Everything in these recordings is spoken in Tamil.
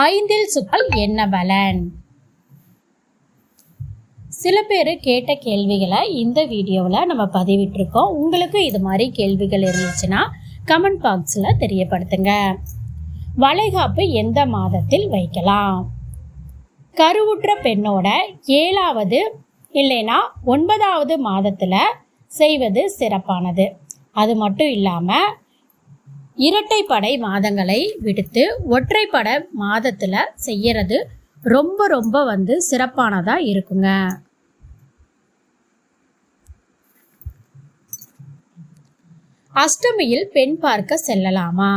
ஐந்தில் சுக்கல் என்ன பலன்? சில பேர் கேட்ட கேள்விகளை இந்த வீடியோவில் நம்ம பதிவிட்டிருக்கோம். உங்களுக்கு இது மாதிரி கேள்விகள் இருந்துச்சுன்னா கமெண்ட் பாக்ஸில் தெரியப்படுத்துங்க. வளைகாப்பு எந்த மாதத்தில் வைக்கலாம்? கருவுற்ற பெண்ணோட ஏழாவது இல்லைன்னா ஒன்பதாவது மாதத்தில் செய்வது சிறப்பானது. அது மட்டும் இல்லாமல் இரட்டைப்படை மாதங்களை விடுத்து ஒற்றைப்படை மாதத்தில் செய்யறது ரொம்ப ரொம்ப வந்து சிறப்பானதாக இருக்குங்க. அஷ்டமியில் பெண் பார்க்க செல்லலாமா?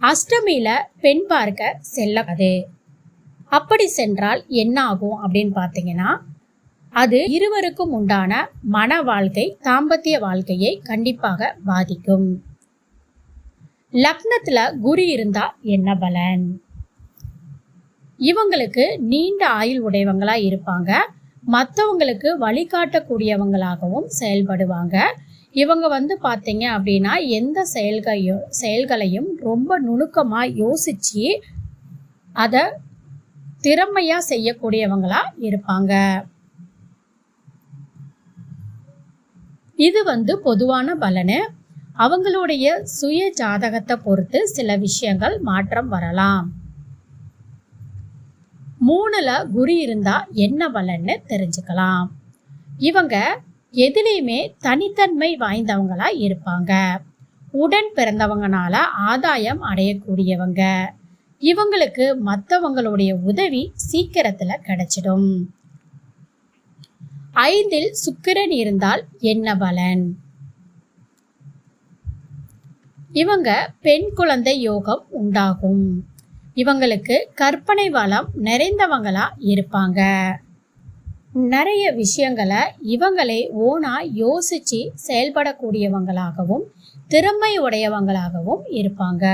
அஷ்டமியில பெண் பார்க்க செல்லாது அப்படி சென்றால் என்ன ஆகும் அப்படின்னு பார்த்தீங்கன்னா அது இருவருக்கும் உண்டான மன வாழ்க்கை தாம்பத்திய வாழ்க்கையை கண்டிப்பாக பாதிக்கும். லக்னத்துல குரு இருந்தா என்ன பலன்? இவங்களுக்கு நீண்ட ஆயுள் உடையவங்களா இருப்பாங்க. மற்றவங்களுக்கு வழிகாட்டக்கூடியவங்களாகவும் செயல்படுவாங்க. இவங்க வந்து பார்த்தீங்க அப்படின்னா எந்த செயல்களையும் செயல்களையும் ரொம்ப நுணுக்கமாக யோசிச்சு அதை திறமையாக செய்யக்கூடியவங்களா இருப்பாங்க. இது வந்து பொதுவான பலனு. அவங்களுடைய சுய ஜாதகத்தை பொறுத்து சில விஷயங்கள் மாற்றம் வரலாம். மூணுல குரு இருந்தா என்ன பலன்னு தெரிஞ்சுக்கலாம். இவங்க எதுலேயுமே தனித்தன்மை வாய்ந்தவங்களா இருப்பாங்க. உடன் பிறந்தவங்கனால ஆதாயம் அடையக்கூடியவங்க. இவங்களுக்கு மற்றவங்களுடைய உதவி சீக்கிரத்துல கிடைச்சிடும். ஐந்தில் சுக்கிரன் இருந்தால் என்ன பலன்? இவங்க பெண் குழந்தை யோகம் உண்டாகும். இவங்களுக்கு கற்பனை வளம் நிறைந்தவங்களா இருப்பாங்க. நிறைய விஷயங்களை இவங்களே ஓனா யோசிச்சு செயல்படக்கூடியவங்களாகவும் திறமை உடையவங்களாகவும் இருப்பாங்க.